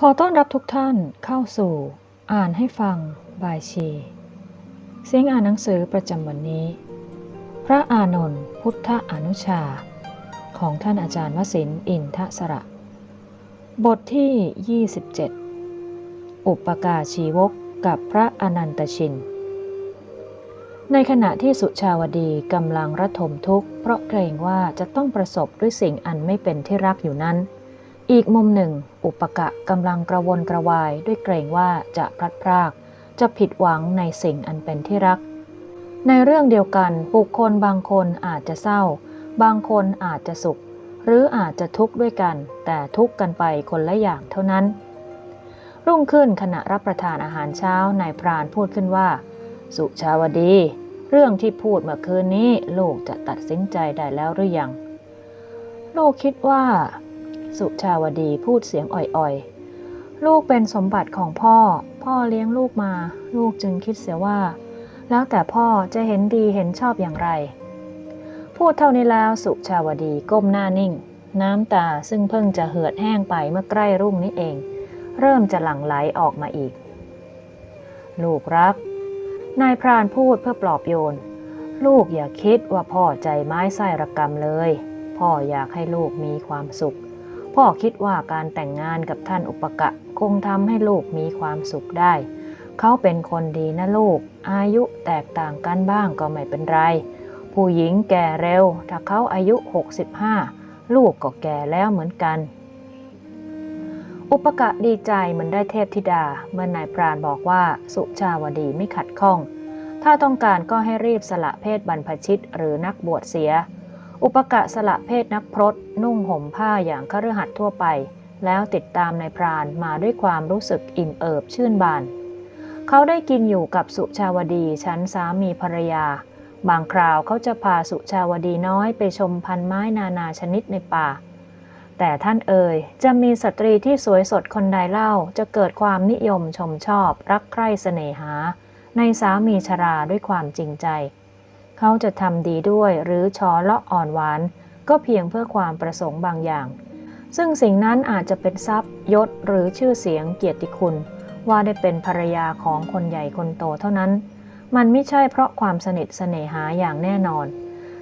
ขอต้อนรับทุกท่านเข้าสู่ อ่านให้ฟังบายชี เสียงอ่านหนังสือประจำวันนี้ พระอานนท์พุทธอนุชา ของท่านอาจารย์วสินอินทสระ บทที่ 27 อุปการชีวกกับพระอนันตชิน ในขณะที่สุชาวดีกำลังระทมทุกข์ เพราะเกรงว่าจะต้องประสบด้วยสิ่งอันไม่เป็นที่รักอยู่นั้น อีกมุมหนึ่ง อุปกะกำลังกระวนกระวายด้วยเกรงว่าจะพลัดพราก จะผิดหวังในสิ่งอันเป็นที่รัก ในเรื่องเดียวกันบุคคลบางคนอาจจะเศร้า บางคนอาจจะสุข หรืออาจจะทุกข์ด้วยกัน แต่ทุกข์กันไปคนละอย่างเท่านั้น รุ่งขึ้นขณะรับประทานอาหารเช้านายพรานพูดขึ้นว่า สุชาวดี เรื่องที่พูดเมื่อคืนนี้ลูกจะตัดสินใจได้แล้วหรือยังลูกคิดว่า สุชาวดีพูดเสียงอ่อยๆ ลูกเป็นสมบัติของพ่อ พ่อเลี้ยงลูกมา ลูกจึงคิดเสียว่า แล้วแต่พ่อจะเห็นดีเห็นชอบอย่างไร พูดเท่านี้แล้วสุชาวดีก้มหน้านิ่ง น้ำตาซึ่งเพิ่งจะเหือดแห้งไปเมื่อใกล้รุ่งนี้เอง เริ่มจะหลั่งไหลออกมาอีก ลูกรัก นายพรานพูดเพื่อปลอบโยน ลูกอย่าคิดว่าพ่อใจไม้ไส้ระกรรมเลยพ่ออยากให้ลูกมีความสุข พ่อคิดว่าการแต่งงานกับท่านอุปกะคงทำให้ลูกมีความสุขได้ เขาเป็นคนดีนะลูก อายุแตกต่างกันบ้างก็ไม่เป็นไร ผู้หญิงแก่เร็ว ถ้าเขาอายุ 65 ลูกก็แก่แล้วเหมือนกัน อุปกะดีใจเหมือนได้เทพธิดา เมื่อนายพรานบอกว่าสุชาวดีไม่ขัดข้อง ถ้าต้องการก็ให้รีบสละเพศบรรพชิตหรือนักบวชเสีย อุปกะสละเพศนักพรตนุ่งห่มผ้าอย่างคฤหัสถ์ทั่วไป แล้วติดตามนายพรานมาด้วยความรู้สึกอิ่มเอิบชื่นบาน เขาได้กินอยู่กับสุชาวดีชั้นสามีภรรยา บางคราวเขาจะพาสุชาวดีน้อยไปชมพันไม้นานาชนิดในป่า แต่ท่านเอ่ยจะมีสตรีที่สวยสดคนใดเล่าจะเกิดความนิยมชมชอบ รักใคร่เสน่หา ในสามีชราด้วยความจริงใจ เขาจะทำดีด้วยหรือชอเลาะอ่อนหวาน ก็เพียงเพื่อความประสงค์บางอย่าง ซึ่งสิ่งนั้นอาจจะเป็นทรัพย์ยศหรือชื่อเสียงเกียรติคุณ ว่าได้เป็นภรรยาของคนใหญ่คนโตเท่านั้น มันไม่ใช่เพราะความสนิทเสน่หาอย่างแน่นอน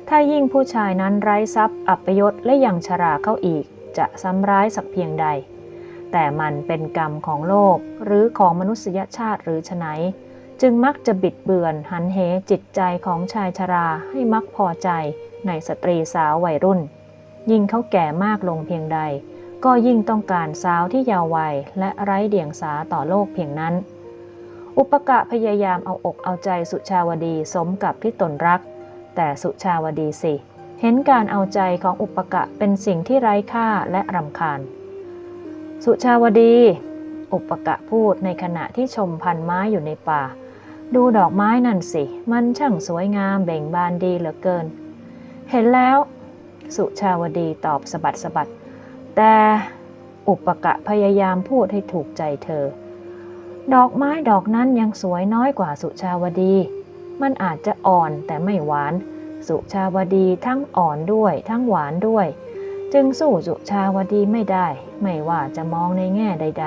ถ้ายิ่งผู้ชายนั้นไร้ทรัพย์ อัปยศและยังชราเข้าอีก จะซ้ำร้ายสักเพียงใด แต่มันเป็นกรรมของโลกหรือของมนุษยชาติหรือไฉน จึงมักจะบิดเบือนหันเหจิตใจของชายชราให้มักพอใจในสตรีสาววัยรุ่น ยิ่งเขาแก่มากลงเพียงใด ก็ยิ่งต้องการสาวที่ยาววัยและไร้เดียงสาต่อโลกเพียงนั้น อุปกะพยายามเอาอกเอาใจสุชาวดีสมกับที่ตนรัก แต่สุชาวดีสิ เห็นการเอาใจของอุปกะเป็นสิ่งที่ไร้ค่าและรำคาญ สุชาวดี อุปกะพูดในขณะที่ชมพันไม้อยู่ในป่า ดูดอกไม้นั่นสิ มันช่างสวยงามเบ่งบานดีเหลือเกิน เห็นแล้ว สุชาวดีตอบสะบัดสะบัด แต่อุปกะพยายามพูดให้ถูกใจเธอ ดอกไม้ดอกนั้นยังสวยน้อยกว่าสุชาวดี มันอาจจะอ่อนแต่ไม่หวาน สุชาวดีทั้งอ่อนด้วย ทั้งหวานด้วย จึงสู้สุชาวดีไม่ได้ ไม่ว่าจะมองในแง่ใด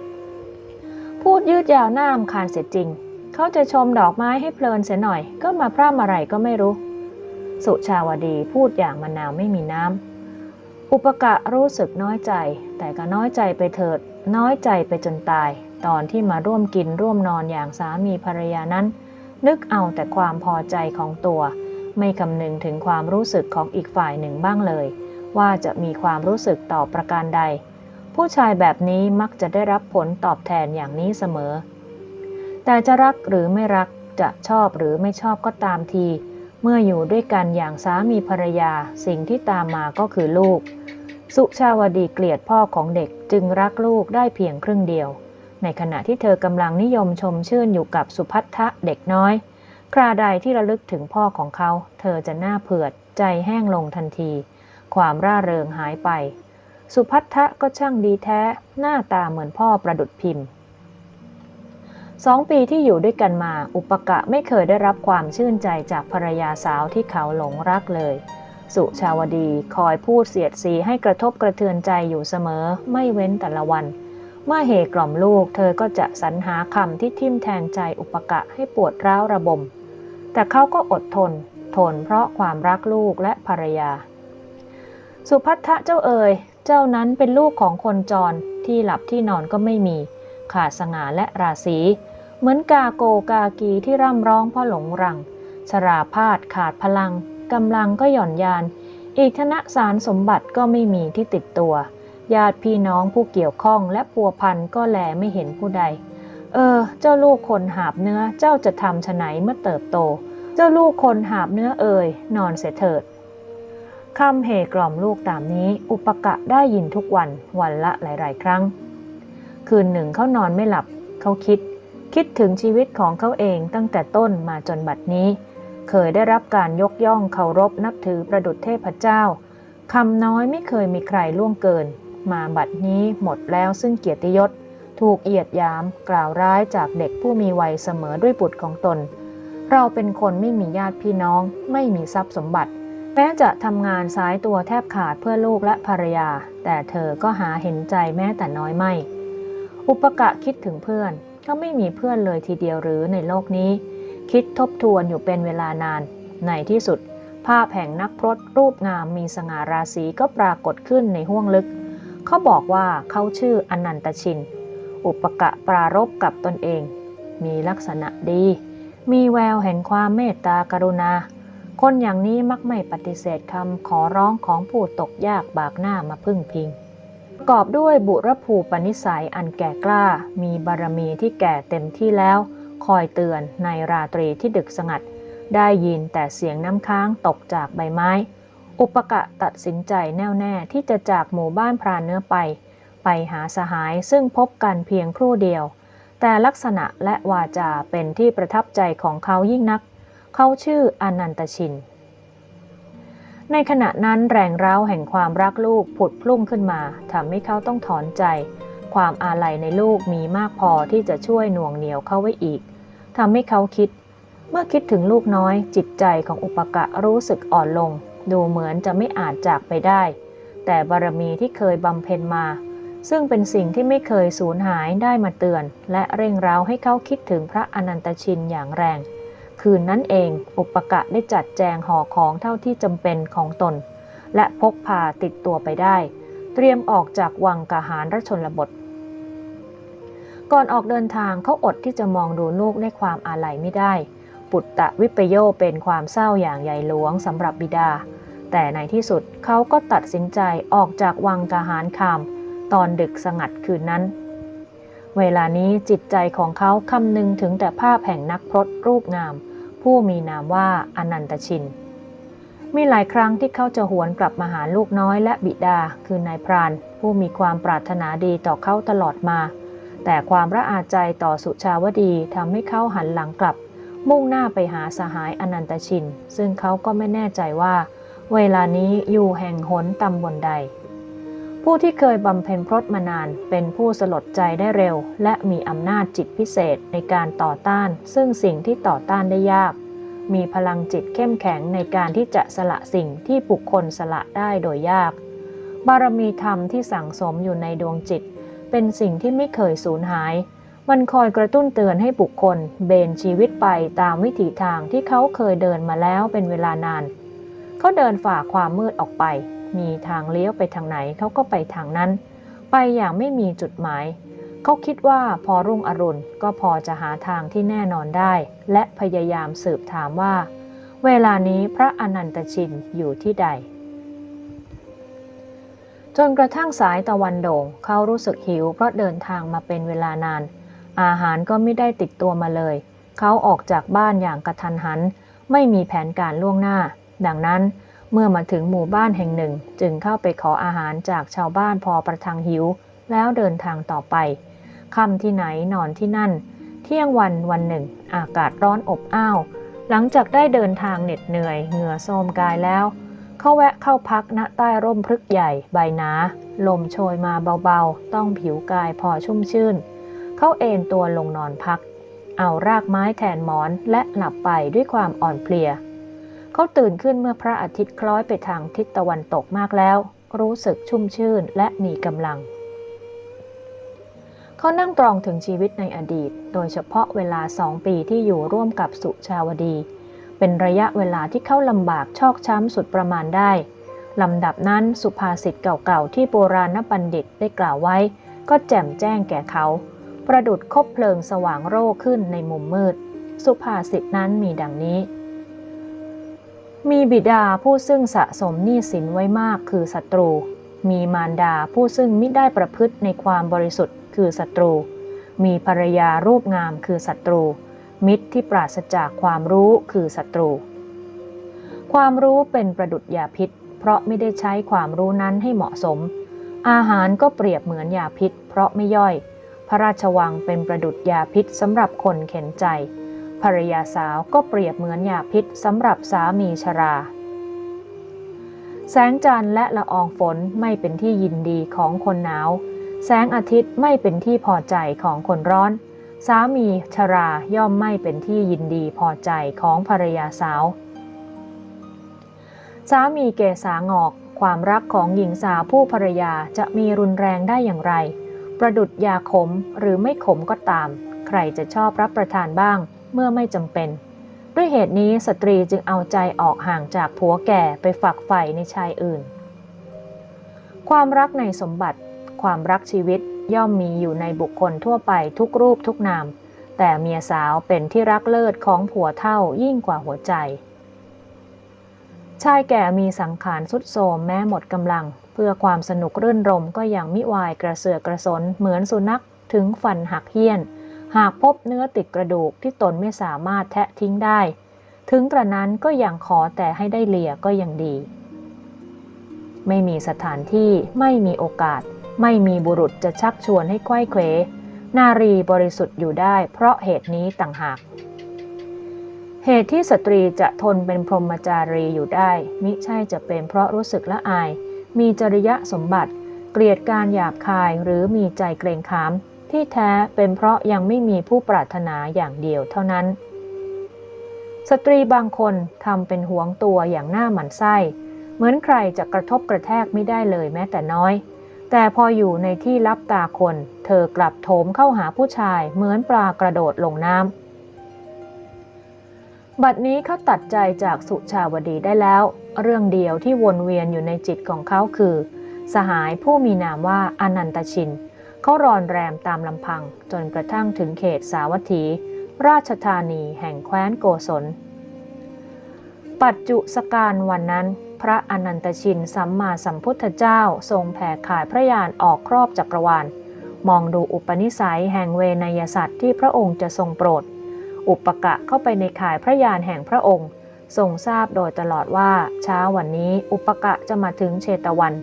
ๆ พูดยืดยาวหน้ารำคาญเสียจริง เขาจะชมดอกไม้ให้เพลินเสียหน่อย ก็มาพร่ำอะไรก็ไม่รู้ สุชาวดีพูดอย่างมะนาวไม่มีน้ำ อุปกะรู้สึกน้อยใจ แต่ก็น้อยใจไปเถิด น้อยใจไปจนตาย ตอนที่มาร่วมกินร่วมนอนอย่างสามีภรรยานั้น นึกเอาแต่ความพอใจของตัว ไม่คำนึงถึงความรู้สึกของอีกฝ่ายหนึ่งบ้างเลย ว่าจะมีความรู้สึกต่อประการใด ผู้ชายแบบนี้มักจะได้รับผลตอบแทนอย่างนี้เสมอ แต่จะรักหรือไม่รักจะชอบหรือไม่ชอบก็ตามที เมื่ออยู่ด้วยกันอย่างสามีภรรยาสิ่งที่ตามมาก็คือลูก สุชาวดีเกลียดพ่อของเด็กจึงรักลูกได้เพียงครึ่งเดียว ในขณะที่เธอกำลังนิยมชมชื่นอยู่กับสุพัทธะเด็กน้อย คราใดที่ระลึกถึงพ่อของเขา เธอจะหน้าเผือด ใจแห้งลงทันที ความร่าเริงหายไป สุพัทธะก็ช่างดีแท้ หน้าตาเหมือนพ่อประดุดพิมพ์ สองปีที่อยู่ด้วยกันมา อุปกะไม่เคยได้รับความชื่นใจจากภรรยาสาวที่เขาหลงรักเลย สุชาวดีคอยพูดเสียดสีให้กระทบกระเทือนใจอยู่เสมอ ไม่เว้นแต่ละวัน เมื่อเหกล่อมลูก เธอก็จะสรรหาคำที่ทิ่มแทงใจอุปกะให้ปวดร้าวระบม แต่เขาก็อดทน ทนเพราะความรักลูกและภรรยา สุพัทธะเจ้าเอ๋ยเจ้านั้นเป็นลูกของคนจรที่หลับที่นอนก็ไม่มีขาดสง่าและราศี เหมือนกาโกกากีที่ร่ำร้องเพ่อหลงรังชราพาดขาดพลังกำลังก็หย่อนยาน อีกธนสารสมบัติก็ไม่มีที่ติดตัว ญาติพี่น้องผู้เกี่ยวข้องและพัวพันก็แลไม่เห็นผู้ใด เออ เจ้าลูกคนหาบเนื้อเจ้าจะทำฉไหนเมื่อเติบโต เจ้าลูกคนหาบเนื้อเอ่ยนอนเสียเถิดคำเหกล่อมลูกตามนี้อุปกะได้ยินทุกวันวันละหลาย ๆ ครั้ง คืนหนึ่งเขานอนไม่หลับเขาคิด คิดถึงชีวิตของเขาเองตั้งแต่ต้นมาจนบัดนี้ เคยได้รับการยกย่องเคารพนับถือประดุจเทพเจ้าคำน้อยไม่เคยมีใครล่วงเกิน มาบัดนี้หมดแล้วซึ่งเกียรติยศ ถูกเหยียดยามกล่าวร้ายจากเด็กผู้มีวัยเสมอด้วยบุตรของตน เราเป็นคนไม่มีญาติพี่น้อง ไม่มีทรัพย์สมบัติแม้จะทำงานสายตัวแทบขาดเพื่อลูกและภรรยา แต่เธอก็หาเห็นใจแม้แต่น้อยไม่ อุปกะคิดถึงเพื่อน เขาไม่มีเพื่อนเลยทีเดียวหรือในโลกนี้ คิดทบทวนอยู่เป็นเวลานาน ในที่สุด ภาพแห่งนักพรตรูปงามมีสง่าราศีก็ปรากฏขึ้นในห้วงลึก เขาบอกว่าเขาชื่ออนันตชิน อุปกะปรารบกับตนเอง มีลักษณะดี มีแววแห่งความเมตตากรุณา คนอย่างนี้มักไม่ปฏิเสธคำขอร้องของผู้ตกยากบากหน้ามาพึ่งพิง ประกอบด้วยบุรภูปนิสัยอันแก่กล้า มีบารมีที่แก่เต็มที่แล้ว คอยเตือนในราตรีที่ดึกสงัด ได้ยินแต่เสียงน้ำค้างตกจากใบไม้ อุปกะตัดสินใจแน่วแน่ที่จะจากหมู่บ้านพรานเนื้อไป ไปหาสหายซึ่งพบกันเพียงครู่เดียว แต่ลักษณะและวาจาเป็นที่ประทับใจของเขายิ่งนัก เขาชื่ออนันตชิน ในขณะนั้นแรงร้าวแห่งความรักลูกผุดพลุ่งขึ้นมาทำให้เขาต้องถอนใจ ความอาลัยในลูกมีมากพอที่จะช่วยหน่วงเหนียวเขาไว้อีกทำให้เขาคิด เมื่อคิดถึงลูกน้อย จิตใจของอุปกะรู้สึกอ่อนลง ดูเหมือนจะไม่อาจจากไปได้ แต่บารมีที่เคยบำเพ็ญมา ซึ่งเป็นสิ่งที่ไม่เคยสูญหายได้มาเตือน และเร่งเร้าให้เขาคิดถึงพระอนันตชินอย่างแรง คืนนั้นเอง อุปกะได้จัดแจงห่อของเท่าที่จำเป็นของตน และพกพาติดตัวไปได้ เตรียมออกจากวังกหารรชนบท ก่อนออกเดินทางเขาอดที่จะมองดูลูกในความอาลัยไม่ได้ ปุตตะวิปโยเป็นความเศร้าอย่างใหญ่หลวงสำหรับบิดา แต่ในที่สุดเขาก็ตัดสินใจออกจากวังกหารคามตอนดึกสงัดคืนนั้นเวลานี้จิตใจของเขาคำนึงถึงแต่ภาพแห่งนักพรตรูปงาม ผู้มีนามว่าอนันตชิน มีหลายครั้งที่เขาจะหวนกลับมาหาลูกน้อยและบิดา คือนายพราน ผู้มีความปรารถนาดีต่อเขาตลอดมา แต่ความระอาใจต่อสุชาวดีทำให้เขาหันหลังกลับ มุ่งหน้าไปหาสหายอนันตชิน ซึ่งเขาก็ไม่แน่ใจว่า เวลานี้อยู่แห่งหนตำบลใด ผู้ที่เคยบำเพ็ญพรตมานาน เป็นผู้สลดใจได้เร็ว และมีอำนาจจิตพิเศษในการต่อต้าน ซึ่งสิ่งที่ต่อต้านได้ยาก มีพลังจิตเข้มแข็งในการที่จะสละสิ่งที่บุคคลสละได้โดยยาก บารมีธรรมที่สั่งสมอยู่ในดวงจิต เป็นสิ่งที่ไม่เคยสูญหาย มันคอยกระตุ้นเตือนให้บุคคล เบนชีวิตไปตามวิถีทางที่เขาเคยเดินมาแล้วเป็นเวลานาน เขาเดินฝ่าความมืดออกไป มีทางเลี้ยวไปทางไหนเขาก็ไปทางนั้น ไปอย่างไม่มีจุดหมาย เขาคิดว่าพอรุ่งอรุณก็พอจะหาทางที่แน่นอนได้ และพยายามสืบถามว่า เวลานี้พระอนันตชินอยู่ที่ใด จนกระทั่งสายตะวันโด่งเขารู้สึกหิวเพราะเดินทางมาเป็นเวลานาน อาหารก็ไม่ได้ติดตัวมาเลย เขาออกจากบ้านอย่างกระทันหัน ไม่มีแผนการล่วงหน้า ดังนั้นเเมื่อมาถึงหมู่บ้านแห่งหนึ่ง จึงเข้าไปขออาหารจากชาวบ้านพอประทังหิว แล้วเดินทางต่อไปค่ำที่ไหนนอนที่นั่น เที่ยงวันวันหนึ่ง อากาศร้อนอบอ้าว หลังจากได้เดินทางเหน็ดเหนื่อยเหงื่อโทมกายแล้ว เขาแวะเข้าพักณใต้ร่มพฤกษ์ใหญ่ใบหนา ลมโชยมาเบาๆ ต้องผิวกายพอชุ่มชื่น เขาเอนตัวลงนอนพัก เอารากไม้แทนหมอนและหลับไปด้วยความอ่อนเพลีย เขาตื่นขึ้นเมื่อพระอาทิตย์คล้อยไปทางทิศตะวันตกมากแล้ว รู้สึกชุ่มชื่นและมีกำลัง เขานั่งตรองถึงชีวิตในอดีต โดยเฉพาะเวลาสองปีที่อยู่ร่วมกับสุชาวดี เป็นระยะเวลาที่เขาลำบากชอกช้ำสุดประมาณได้ลำดับนั้นสุภาษิตเก่าๆ ที่โบราณบัณฑิตได้กล่าวไว้ ก็แจ่มแจ้งแก่เขา ประดุดคบเพลิงสว่างโร่ขึ้นในมุมมืด สุภาษิตนั้นมีดังนี้ มีบิดาผู้ซึ่งสะสมหนี้สินไว้มากคือศัตรู มีมารดาผู้ซึ่งไม่ได้ประพฤติในความบริสุทธิ์คือศัตรู มีภรรยารูปงามคือศัตรู มิตรที่ปราศจากความรู้คือศัตรู ความรู้เป็นประดุดยาพิษ เพราะไม่ได้ใช้ความรู้นั้นให้เหมาะสม อาหารก็เปรียบเหมือนยาพิษ เพราะไม่ย่อย พระราชวังเป็นประดุดยาพิษสำหรับคนเข็นใจ ภรรยาสาวก็เปรียบเหมือนยาพิษสำหรับสามีชรา แสงจันทร์และละอองฝนไม่เป็นที่ยินดีของคนหนาว แสงอาทิตย์ไม่เป็นที่พอใจของคนร้อน สามีชราย่อมไม่เป็นที่ยินดีพอใจของภรรยาสาว สามีเกษางอก ความรักของหญิงสาวผู้ภรรยาจะมีรุนแรงได้อย่างไร ประดุดยาขมหรือไม่ขมก็ตาม ใครจะชอบรับประทานบ้าง เมื่อไม่จำเป็น ด้วยเหตุนี้สตรีจึงเอาใจออกห่างจากผัวแก่ไปฝักใฝ่ในชายอื่น ความรักในสมบัติ ความรักชีวิตย่อมมีอยู่ในบุคคลทั่วไปทุกรูปทุกนาม แต่เมียสาวเป็นที่รักเลิศของผัวเท่ายิ่งกว่าหัวใจ ชายแก่มีสังขารสุดโทมแม้หมดกำลัง เพื่อความสนุกรื่นรมก็ยังมิวายกระเสือกกระสนเหมือนสุนัขถึงฟันหักเหี้ยน หากพบเนื้อติดกระดูกที่ตนไม่สามารถแทะทิ้งได้ ถึงกระนั้นก็ยังขอแต่ให้ได้เลียก็ยังดี ไม่มีสถานที่ไม่มีโอกาส ไม่มีบุรุษจะชักชวนให้ไขว้เขวนารีบริสุทธิ์อยู่ได้เพราะเหตุนี้ต่างหาก เหตุที่สตรีจะทนเป็นพรหมจารีอยู่ได้ มิใช่จะเป็นเพราะรู้สึกละอาย มีจริยะสมบัติ เกลียดการหยาบคายหรือมีใจเกรงขาม ที่แท้เป็นเพราะยังไม่มีผู้ปรารถนาอย่างเดียวเท่านั้น สตรีบางคนทำเป็นหวงตัวอย่างหน้าหมันไส้ เหมือนใครจะกระทบกระแทกไม่ได้เลยแม้แต่น้อย แต่พออยู่ในที่รับตาคน เธอกลับโถมเข้าหาผู้ชายเหมือนปลากระโดดลงน้ำ บัดนี้เขาตัดใจจากสุชาวดีได้แล้ว เรื่องเดียวที่วนเวียนอยู่ในจิตของเขาคือ สหายผู้มีนามว่าอนันตชิน เขารอนแรมตามลำพังจนกระทั่งถึงเขตสาวัตถี ราชธานีแห่งแคว้นโกศล ปัจจุสการวันนั้น พระอนันตชินสัมมาสัมพุทธเจ้าทรงแผ่ขายพระยานออกครอบจักรวาล มองดูอุปนิสัยแห่งเวนยสัตว์ที่พระองค์จะทรงโปรด อุปกะเข้าไปในข่ายพระยานแห่งพระองค์ ทรงทราบโดยตลอดว่าเช้าวันนี้อุปกะจะมาถึงเชตวัน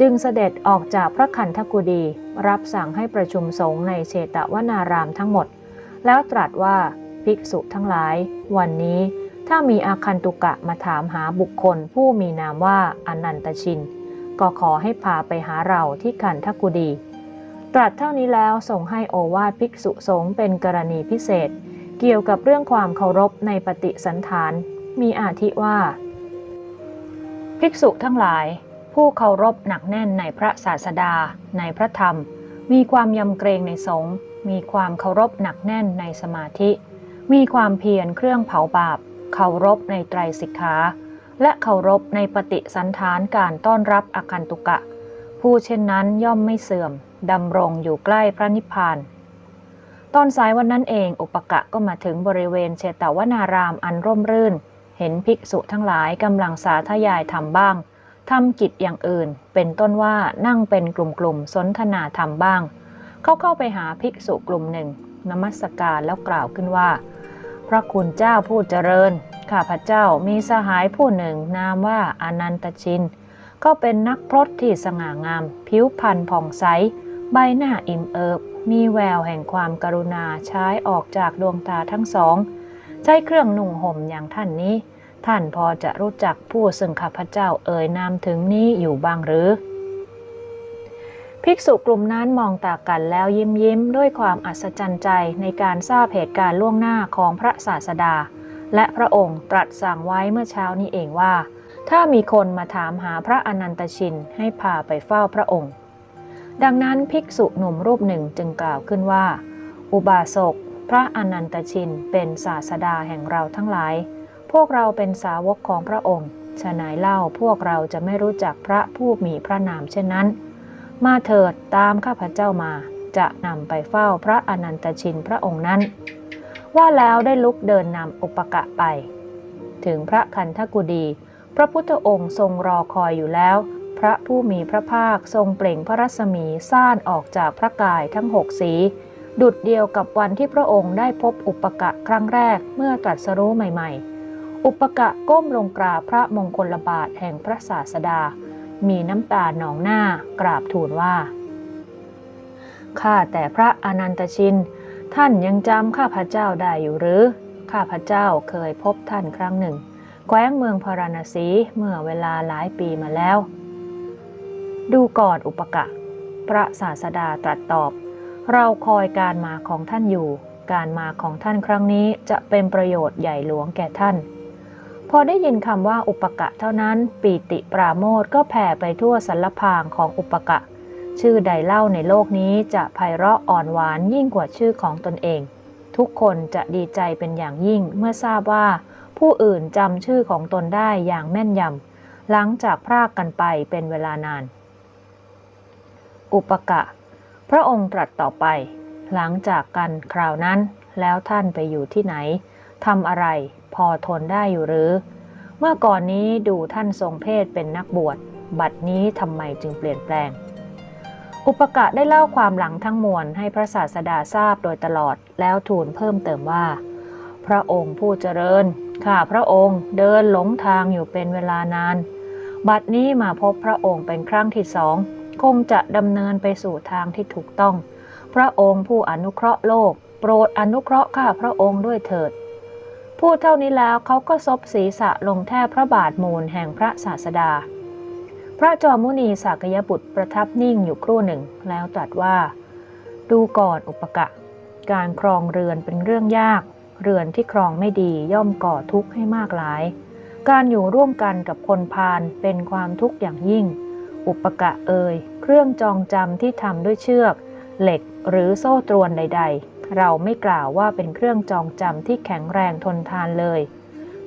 จึงเสด็จออกจากพระคันธกุฎีรับสั่งให้ประชุมสงฆ์ในเชตวนารามทั้งหมด แล้วตรัสว่าภิกษุทั้งหลาย วันนี้ถ้ามีอาคันตุกะมาถามหาบุคคลผู้มีนามว่าอนันตชิน ก็ขอให้พาไปหาเราที่คันธกุฎีตรัสเท่านี้แล้วส่งให้โอวาทภิกษุสงฆ์เป็นกรณีพิเศษ เกี่ยวกับเรื่องความเคารพในปฏิสันฐาน มีอาทิว่า ภิกษุทั้งหลาย ผู้เคารพหนักแน่นในพระศาสดา ในพระธรรม มีความยำเกรงในสงฆ์มีความเคารพหนักแน่นในสมาธิ มีความเพียรเครื่องเผาบาป เคารพในไตรสิกขา และเคารพในปฏิสันฐานการต้อนรับอาคันตุกะ ผู้เช่นนั้นย่อมไม่เสื่อม ดำรงอยู่ใกล้พระนิพพาน ตอนสายวันนั้นเองอุปกะก็มาถึงบริเวณเชตวนารามอันร่มรื่น เห็นภิกษุทั้งหลายกำลังสาธยายทำบ้าง ทำกิจอย่างอื่น เป็นต้นว่านั่งเป็นกลุ่มๆ สนทนาธรรมบ้าง เขาเข้าไปหาภิกษุกลุ่มหนึ่ง นมัสการแล้วกล่าวขึ้นว่า พระคุณเจ้าผู้เจริญ ข้าพเจ้ามีสหายผู้หนึ่งนามว่าอนันตชิน ก็เป็นนักพรตที่สง่างาม ผิวพรรณผ่องใส ใบหน้าอิ่มเอิบ มีแววแห่งความกรุณาใช้ออกจากดวงตาทั้งสอง ใช้เครื่องหนุ่งห่มอย่างท่านนี้ ท่านพอจะรู้จักผู้ซึ่งข้าพเจ้าเอ่ยนามถึงนี้อยู่บ้างหรือ ภิกษุกลุ่มนั้นมองตากันแล้วยิ้มยิ้มด้วยความอัศจรรย์ใจในการทราบเหตุการณ์ล่วงหน้าของพระศาสดา และพระองค์ตรัสสั่งไว้เมื่อเช้านี้เองว่า ถ้ามีคนมาถามหาพระอนันตชินให้พาไปเฝ้าพระองค์ ดังนั้นภิกษุหนุ่มรูปหนึ่งจึงกล่าวขึ้นว่า อุบาสกพระอนันตชินเป็นศาสดาแห่งเราทั้งหลาย พวกเราเป็นสาวกของพระองค์ฉะไหนเล่าพวกเราจะไม่รู้จักพระผู้มีพระนามเช่นนั้น มาเถิดตามข้าพเจ้ามา จะนำไปเฝ้าพระอนันตชินพระองค์นั้น ว่าแล้วได้ลุกเดินนำอุปกะไป ถึงพระคันธกุดี พระพุทธองค์ทรงรอคอยอยู่แล้ว พระผู้มีพระภาคทรงเปล่งพระรัศมีซ่านออกจากพระกายทั้งหกสี ดุดเดียวกับวันที่พระองค์ได้พบอุปกะครั้งแรกเมื่อตรัสรู้ใหม่ ๆ อุปกะก้มลงกราบพระมงคลบาทแห่งพระศาสดา มีน้ำตาหนองหน้ากราบทูลว่า ข้าแต่พระอนันตชิน ท่านยังจำข้าพเจ้าได้อยู่หรือ ข้าพเจ้าเคยพบท่านครั้งหนึ่ง แคว้งเมืองพาราณสีเมื่อเวลาหลายปีมาแล้ว ดูก่อนอุปกะ พระศาสดาตรัสตอบ เราคอยการมาของท่านอยู่ การมาของท่านครั้งนี้จะเป็นประโยชน์ใหญ่หลวงแก่ท่าน พอได้ยินคำว่าอุปกะเท่านั้น ปีติปราโมทก็แผ่ไปทั่วสรรพางของอุปกะ ชื่อใดเล่าในโลกนี้จะไพเราะอ่อนหวานยิ่งกว่าชื่อของตนเอง ทุกคนจะดีใจเป็นอย่างยิ่งเมื่อทราบว่า ผู้อื่นจำชื่อของตนได้อย่างแม่นยำหลังจากพรากกันไปเป็นเวลานาน อุปกะ พระองค์ตรัสต่อไป หลังจากกันคราวนั้นแล้วท่านไปอยู่ที่ไหนทำอะไร พอทนได้อยู่หรือ เมื่อก่อนนี้ดูท่านทรงเพศเป็นนักบวช บัดนี้ทำไมจึงเปลี่ยนแปลง อุปกะได้เล่าความหลังทั้งมวลให้พระศาสดาทราบโดยตลอดแล้วทูลเพิ่มเติมว่า พระองค์ผู้เจริญ ข้าพระองค์เดินหลงทางอยู่เป็นเวลานาน บัดนี้มาพบพระองค์เป็นครั้งที่สองคงจะดำเนินไปสู่ทางที่ถูกต้อง พระองค์ผู้อนุเคราะห์โลก โปรดอนุเคราะห์ข้าพระองค์ด้วยเถิด พูดเท่านี้แล้วเขาก็ซบศีรษะลงแทบพระบาทมูลแห่งพระศาสดา พระจอมุนีสากยบุตรประทับนิ่งอยู่ครู่หนึ่ง แล้วตรัสว่า ดูก่อนอุปกะ การครองเรือนเป็นเรื่องยาก เรือนที่ครองไม่ดีย่อมก่อทุกข์ให้มากหลาย การอยู่ร่วมกันกับคนพาลเป็นความทุกข์อย่างยิ่ง อุปกะเอ่ยเครื่องจองจำที่ทำด้วยเชือก เหล็กหรือโซ่ตรวนใด ๆ เราไม่กล่าวว่าเป็นเครื่องจองจำที่แข็งแรงทนทานเลย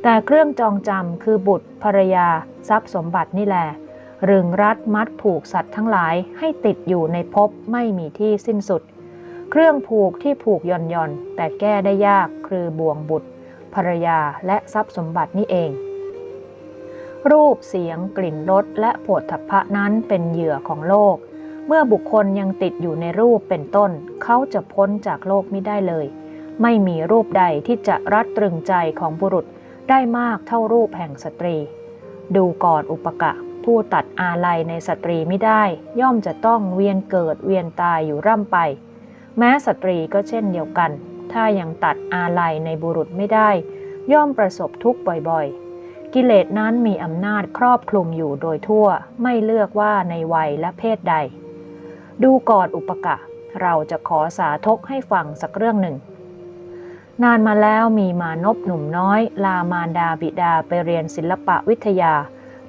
แต่เครื่องจองจำคือบุตรภรรยา ทรัพย์สมบัตินี่แหละรึงรัดมัดผูกสัตว์ทั้งหลายให้ติดอยู่ในภพไม่มีที่สิ้นสุด เครื่องผูกที่ผูกย่อนย่อนแต่แก้ได้ยากคือบ่วงบุตร ภรรยาและทรัพย์สมบัตินี่เอง รูปเสียงกลิ่นรสและผฏฐัพพะนั้นเป็นเหยื่อของโลก เมื่อบุคคลยังติดอยู่ในรูปเป็นต้น เขาจะพ้นจากโลกไม่ได้เลย ไม่มีรูปใดที่จะรัดตรึงใจของบุรุษได้มากเท่ารูปแห่งสตรี ดูก่อนอุปกะ ผู้ตัดอาลัยในสตรีไม่ได้ ย่อมจะต้องเวียนเกิดเวียนตายอยู่ร่ำไป แม้สตรีก็เช่นเดียวกัน ถ้ายังตัดอาลัยในบุรุษไม่ได้ ย่อมประสบทุกข์บ่อยๆ กิเลสนั้นมีอำนาจครอบคลุมอยู่โดยทั่ว ไม่เลือกว่าในวัยและเพศใด ดูก่อนอุปกะ เราจะขอสาธกให้ฟังสักเรื่องหนึ่ง นานมาแล้วมีมานพหนุ่มน้อย ลามารดาบิดาไปเรียนศิลปะวิทยา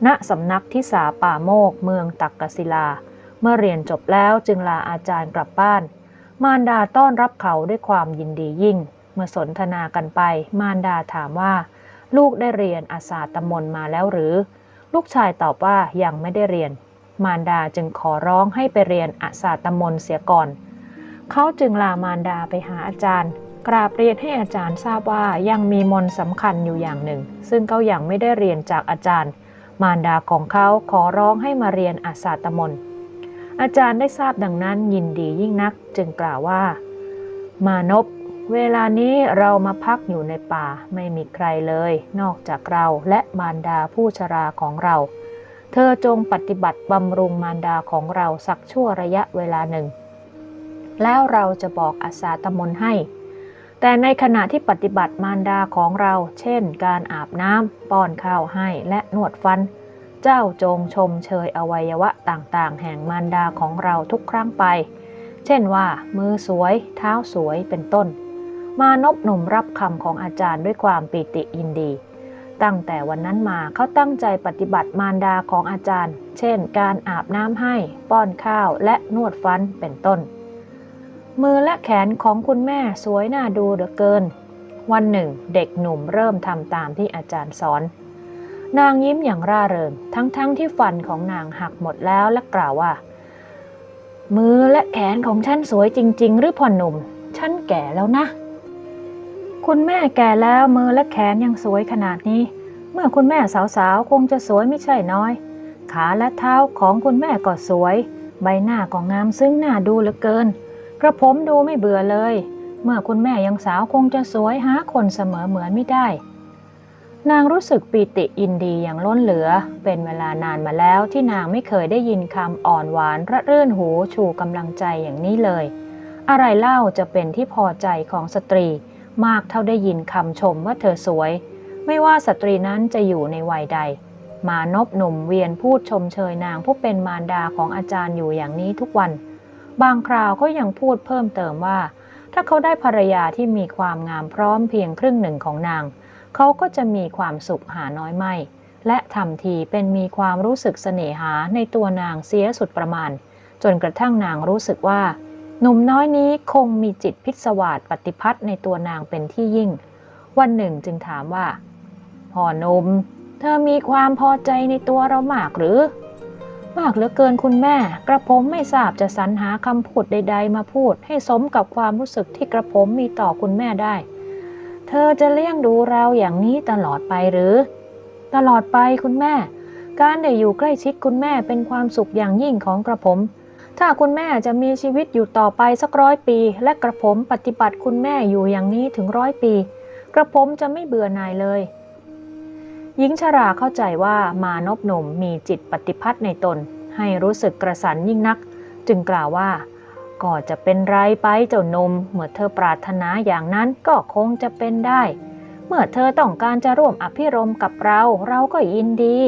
ณสำนักทิสาป่าโมกเมืองตักกศิลา เมื่อเรียนจบแล้วจึงลาอาจารย์กลับบ้าน มารดาต้อนรับเขาด้วยความยินดียิ่ง เมื่อสนทนากันไป มารดาถามว่า ลูกได้เรียนอาสาตมนมาแล้วหรือ ลูกชายตอบว่ายังไม่ได้เรียน มารดาจึงขอร้องให้ไปเรียนอาสาตมนเสียก่อน เขาจึงลามารดาไปหาอาจารย์ กราบเรียนให้อาจารย์ทราบว่ายังมีมนสำคัญอยู่อย่างหนึ่ง ซึ่งเขายัางไม่ได้เรียนจากอาจารย์ มารดาของเขาขอร้องให้มาเรียนอาสาตมนอาจารย์ได้ทราบดังนั้นยินดียิ่งนักจึงกล่าวว่า มานพเวลานี้เรามาพักอยู่ในป่าไม่มีใครเลย นอกจากเราและมารดาผู้ชราของเรา เธอจงปฏิบัติบำรุงมารดาของเราสักชั่วระยะเวลาหนึ่ง แล้วเราจะบอกอาสาตมนให้ แต่ในขณะที่ปฏิบัติมารดาของเรา เช่น การอาบน้ำป้อนข้าวให้และนวดฟัน เจ้าจงชมเชยอวัยวะต่างๆ แห่งมารดาของเราทุกครั้งไป เช่นว่า มือสวย เท้าสวยเป็นต้น มานพหนุ่มรับคำของอาจารย์ด้วยความปีติยินดี ตั้งแต่วันนั้นมาเขาตั้งใจปฏิบัติมารดาของอาจารย์ เช่น การอาบน้ำให้ ป้อนข้าวและนวดฟันเป็นต้น มือและแขนของคุณแม่สวยน่าดูเหลือเกิน วันหนึ่ง เด็กหนุ่มเริ่มทำตามที่อาจารย์สอน นางยิ้มอย่างร่าเริงทั้งๆทที่ฟันของนางหักหมดแล้วและกล่าวว่า มือและแขนของฉันสวยจริง ๆ หรือพ่อหนุ่ม ฉันแก่แล้วนะ คุณแม่แก่แล้วมือและแขนยังสวยขนาดนี้ เมื่อคุณแม่สาวๆ คงจะสวยไม่ใช่น้อย ขาและเท้าของคุณแม่ก็สวย ใบหน้าก็งามซึ่งหน้าดูเหลือเกิน กระผมดูไม่เบื่อเลย เมื่อคุณแม่ยังสาวคงจะสวยหาคนเสมอเหมือนไม่ได้ นางรู้สึกปีติอินดีอย่างล้นเหลือ เป็นเวลานานมาแล้วที่นางไม่เคยได้ยินคำอ่อนหวานระรื่นหูชูกำลังใจอย่างนี้เลย อะไรเล่าจะเป็นที่พอใจของสตรี มากเท่าได้ยินคำชมว่าเธอสวย ไม่ว่าสตรีนั้นจะอยู่ในวัยใด มานพหนุ่มเวียนพูดชมเชยนางผู้เป็นมารดาของอาจารย์อยู่อย่างนี้ทุกวัน บางคราวเขายังพูดเพิ่มเติมว่า ถ้าเขาได้ภรรยาที่มีความงามพร้อมเพียงครึ่งหนึ่งของนาง เขาก็จะมีความสุขหาน้อยไม่ และทำทีเป็นมีความรู้สึกเสน่หาในตัวนางเสียสุดประมาณ จนกระทั่งนางรู้สึกว่า หนุ่มน้อยนี้คงมีจิตพิศวาสปฏิพัทธ์ในตัวนางเป็นที่ยิ่ง วันหนึ่งจึงถามว่า พ่อนม เธอมีความพอใจในตัวเรามากหรือ มากเหลือเกินคุณแม่ กระผมไม่ทราบจะสรรหาคำพูดใด ๆ มาพูด ให้สมกับความรู้สึกที่กระผมมีต่อคุณแม่ได้ เธอจะเลี้ยงดูเราอย่างนี้ตลอดไปหรือ ตลอดไปคุณแม่ การได้อยู่ใกล้ชิดคุณแม่เป็นความสุขอย่างยิ่งของกระผม ถ้าคุณแม่จะมีชีวิตอยู่ต่อไปสักร้อยปี และกระผมปฏิบัติคุณแม่อยู่อย่างนี้ถึงร้อยปี กระผมจะไม่เบื่อหน่ายเลย หญิงชราเข้าใจว่ามานพหนุ่มมีจิตปฏิพัทธ์ในตน ให้รู้สึกกระสันยิ่งนัก จึงกล่าวว่า ก็จะเป็นไรไปเจ้านม เมื่อเธอปรารถนาอย่างนั้นก็คงจะเป็นได้ เมื่อเธอต้องการจะร่วมอภิรมกับเราเราก็ยินดี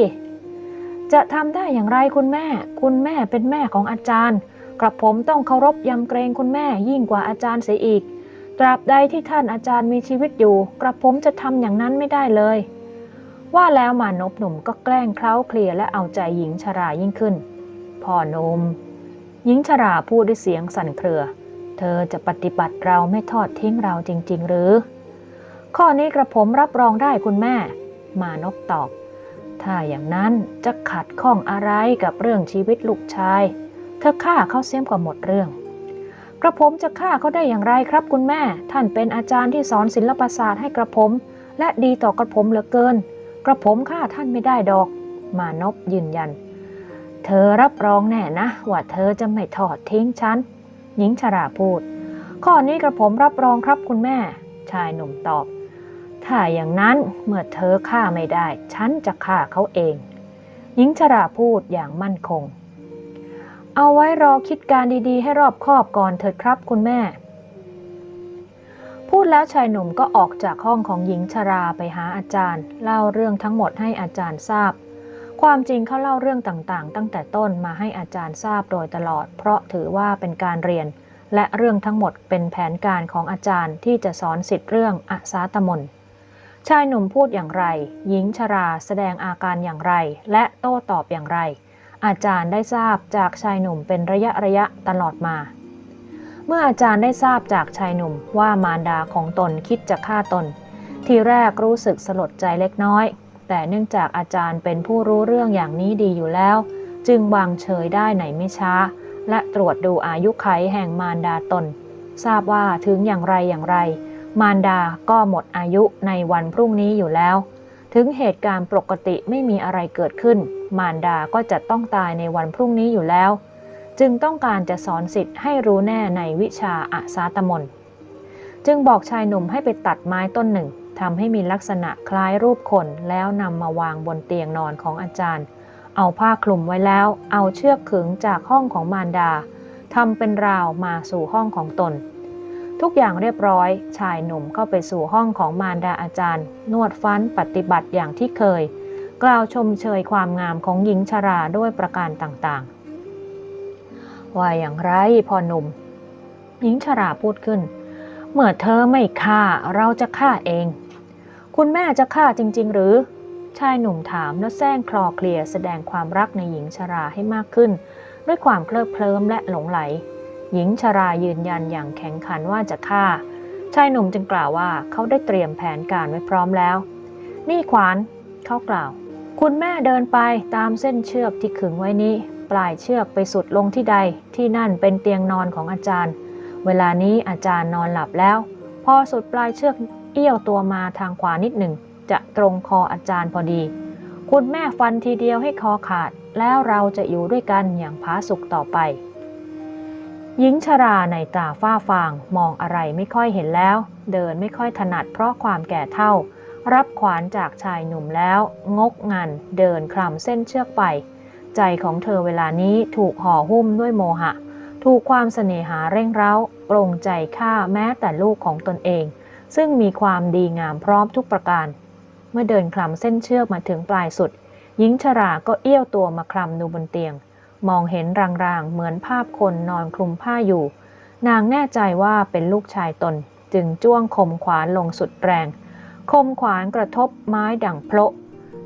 จะทำได้อย่างไรคุณแม่ คุณแม่เป็นแม่ของอาจารย์ กระผมต้องเคารพยำเกรงคุณแม่ยิ่งกว่าอาจารย์เสียอีก ตราบใดที่ท่านอาจารย์มีชีวิตอยู่ กระผมจะทำอย่างนั้นไม่ได้เลย ว่าแล้วมานพหนุ่มก็แกล้งเคล้าเคลียและเอาใจหญิงชรายิ่งขึ้น พ่อนุ่มหญิงชราพูดด้วยเสียงสั่นเครือ เธอจะปฏิบัติเราไม่ทอดทิ้งเราจริง ๆ หรือ ข้อนี้กระผมรับรองได้คุณแม่ มานพตอบ ถ้าอย่างนั้นจะขัดข้องอะไรกับเรื่องชีวิตลูกชาย เธอฆ่าเขาเสียมกว่าหมดเรื่อง กระผมจะฆ่าเขาได้อย่างไรครับคุณแม่ ท่านเป็นอาจารย์ที่สอนศิลปศาสตร์ให้กระผม และดีต่อกระผมเหลือเกิน กระผมฆ่าท่านไม่ได้ดอก มานพยืนยัน เธอรับรองแน่นะ ว่าเธอจะไม่ทอดทิ้งฉัน หญิงชราพูด ข้อนี้กระผมรับรองครับคุณแม่ ชายหนุ่มตอบ ถ้าอย่างนั้นเมื่อเธอฆ่าไม่ได้ ฉันจะฆ่าเขาเอง หญิงชราพูดอย่างมั่นคง เอาไว้รอคิดการดีๆ ให้รอบคอบก่อนเถิดครับคุณแม่ พูดแล้วชายหนุ่มก็ออกจากห้องของหญิงชราไปหาอาจารย์ เล่าเรื่องทั้งหมดให้อาจารย์ทราบ ความจริงเขาเล่าเรื่องต่างๆ ตั้งแต่ต้นมาให้อาจารย์ทราบโดยตลอด เพราะถือว่าเป็นการเรียนและเรื่องทั้งหมดเป็นแผนการของอาจารย์ที่จะสอนสิทธิ์เรื่องอาสาตมน ชายหนุ่มพูดอย่างไร หญิงชราแสดงอาการอย่างไร และโต้ตอบอย่างไร อาจารย์ได้ทราบจากชายหนุ่มเป็นระยะระยะตลอดมา เมื่ออาจารย์ได้ทราบจากชายหนุ่มว่ามารดาของตนคิดจะฆ่าตน ทีแรกรู้สึกสลดใจเล็กน้อย แต่เนื่องจากอาจารย์เป็นผู้รู้เรื่องอย่างนี้ดีอยู่แล้ว จึงวางเฉยได้ในไม่ช้า และตรวจดูอายุไขแห่งมารดาตน ทราบว่าถึงอย่างไรอย่างไร มารดาก็หมดอายุในวันพรุ่งนี้อยู่แล้ว ถึงเหตุการณ์ปกติไม่มีอะไรเกิดขึ้น มารดาก็จะต้องตายในวันพรุ่งนี้อยู่แล้ว จึงต้องการจะสอนสิทธิ์ให้รู้แน่ในวิชาอาสาตมนจึงบอกชายหนุ่มให้ไปตัดไม้ต้นหนึ่งทำให้มีลักษณะคล้ายรูปคนแล้วนำมาวางบนเตียงนอนของอาจารย์ เอาผ้าคลุมไว้แล้ว เอาเชือกขึงจากห้องของมารดาทำเป็นราวมาสู่ห้องของตน ทุกอย่างเรียบร้อย ชายหนุ่มเข้าไปสู่ห้องของมารดาอาจารย์ นวดฟันปฏิบัติอย่างที่เคย กล่าวชมเชยความงามของหญิงชราด้วยประการต่างๆ ว่าอย่างไรพ่อหนุ่ม หญิงชราพูดขึ้น เมื่อเธอไม่ฆ่าเราจะฆ่าเอง คุณแม่จะฆ่าจริง ๆ หรือ ชายหนุ่มถามแล้วแซงคลอเคลียแสดงความรักในหญิงชราให้มากขึ้น ด้วยความเคลิบเคลิ้มและหลงไหล หญิงชรายืนยันอย่างแข็งขันว่าจะฆ่า ชายหนุ่มจึงกล่าวว่าเขาได้เตรียมแผนการไว้พร้อมแล้ว นี่ขวานเขากล่าว คุณแม่เดินไปตามเส้นเชือกที่ขึงไว้นี้ ปลายเชือกไปสุดลงที่ใด ที่นั่นเป็นเตียงนอนของอาจารย์ เวลานี้อาจารย์นอนหลับแล้ว พอสุดปลายเชือกเอี้ยวตัวมาทางขวานิดหนึ่ง จะตรงคออาจารย์พอดี คุณแม่ฟันทีเดียวให้คอขาด แล้วเราจะอยู่ด้วยกันอย่างผาสุกต่อไป หญิงชราในตาฝ้าฟางมองอะไรไม่ค่อยเห็นแล้ว เดินไม่ค่อยถนัดเพราะความแก่เท่า รับขวานจากชายหนุ่มแล้ว งกงันเดินคลำเส้นเชือกไป ใจของเธอเวลานี้ถูกห่อหุ้มด้วยโมหะ ถูกความเสน่หาเร่งเร้าปรงใจฆ่าแม้แต่ลูกของตนเอง ซึ่งมีความดีงามพร้อมทุกประการ เมื่อเดินคลำเส้นเชือกมาถึงปลายสุด หญิงชราก็เอี้ยวตัวมาคลำดูบนเตียง มองเห็นรางๆ เหมือนภาพคนนอนคลุมผ้าอยู่ นางแน่ใจว่าเป็นลูกชายตน จึงจ้วงคมขวานลงสุดแรง คมขวานกระทบไม้ดังโพละ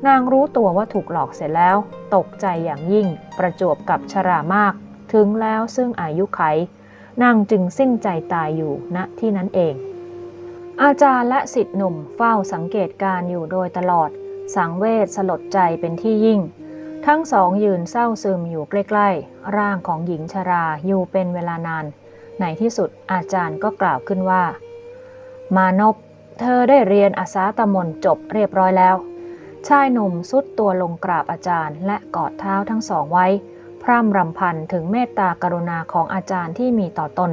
นางรู้ตัวว่าถูกหลอกเสร็จแล้ว ตกใจอย่างยิ่ง ประจวบกับชรามาก ถึงแล้วซึ่งอายุไข นางจึงสิ้นใจตายอยู่ณที่นั้นเอง อาจารย์และสิทธิหนุ่มเฝ้าสังเกตการอยู่โดยตลอด สังเวชสลดใจเป็นที่ยิ่ง ทั้งสองยืนเศร้าซึมอยู่ใกล้ๆ ร่างของหญิงชราอยู่เป็นเวลานาน ในที่สุดอาจารย์ก็กล่าวขึ้นว่า มานพเธอได้เรียนอาสาตมนจบเรียบร้อยแล้ว ชายหนุ่มสุดตัวลงกราบอาจารย์และกอดเท้าทั้งสองไว้ พร่ำรำพันถึงเมตตากรุณาของอาจารย์ที่มีต่อตน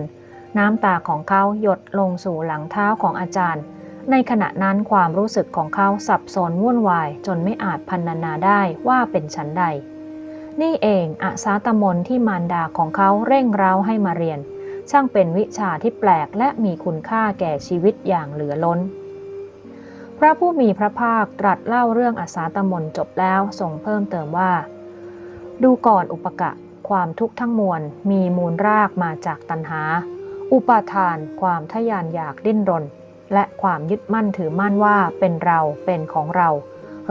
น้ำตาของเขาหยดลงสู่หลังเท้าของอาจารย์ ในขณะนั้นความรู้สึกของเขาสับสนวุ่นวายจนไม่อาจพันนาได้ว่าเป็นฉันใด นี่เองอาสาตมนที่มารดาของเขาเร่งเร้าให้มาเรียน ช่างเป็นวิชาที่แปลกและมีคุณค่าแก่ชีวิตอย่างเหลือล้น พระผู้มีพระภาคตรัสเล่าเรื่องอาสาตมนจบแล้วทรงเพิ่มเติมว่า ดูก่อนอุปกะความทุกข์ทั้งมวลมีมูลรากมาจากตัณหา อุปาทาน ความทยานอยากดิ้นรน และความยึดมั่นถือมั่นว่าเป็นเราเป็นของเรา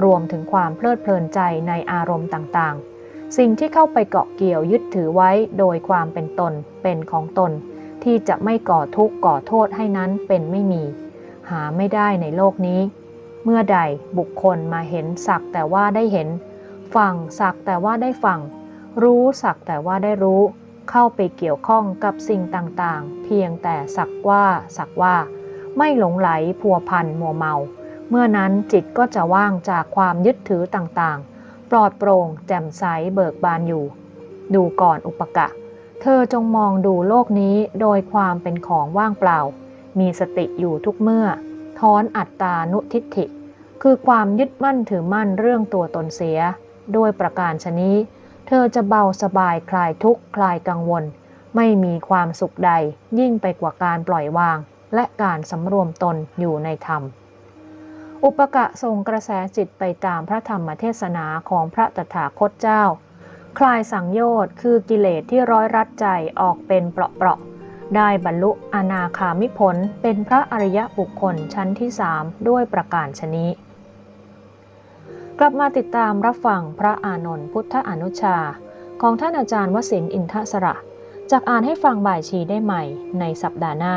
รวมถึงความเพลิดเพลินใจในอารมณ์ต่างๆ สิ่งที่เข้าไปเกาะเกี่ยวยึดถือไว้โดยความเป็นตนเป็นของตน ที่จะไม่ก่อทุกข์ก่อโทษให้นั้นเป็นไม่มี หาไม่ได้ในโลกนี้ เมื่อใดบุคคลมาเห็นสักแต่ว่าได้เห็น ฟังสักแต่ว่าได้ฟัง รู้สักแต่ว่าได้รู้ เข้าไปเกี่ยวข้องกับสิ่งต่างๆ เพียงแต่สักว่าสักว่า ไม่หลงไหลพัวพันมัวเมา เมื่อนั้นจิตก็จะว่างจากความยึดถือต่างๆ ปลอดโปร่งแจ่มใสเบิกบานอยู่ ดูก่อนอุปกะ เธอจงมองดูโลกนี้โดยความเป็นของว่างเปล่า มีสติอยู่ทุกเมื่อถอนอัตตานุทิฏฐิ คือความยึดมั่นถือมั่นเรื่องตัวตนเสียโดยประการชนี้ เธอจะเบาสบายคลายทุกข์คลายกังวล ไม่มีความสุขใดยิ่งไปกว่าการปล่อยวาง และการสำรวมตนอยู่ในธรรม อุปกะทรงกระแสจิตไปตามพระธรรมเทศนาของพระตถาคตเจ้า คลายสังโยชน์คือกิเลสที่ร้อยรัดใจออกเป็นเปราะๆ ได้บรรลุอนาคามิผลเป็นพระอริยบุคคลชั้นที่สามด้วยประการชนี้กลับมาติดตามรับฟังพระอานนท์พุทธอนุชา ของท่านอาจารย์วสินอินทสระจากอ่านให้ฟังบ่ายชีได้ใหม่ในสัปดาห์หน้า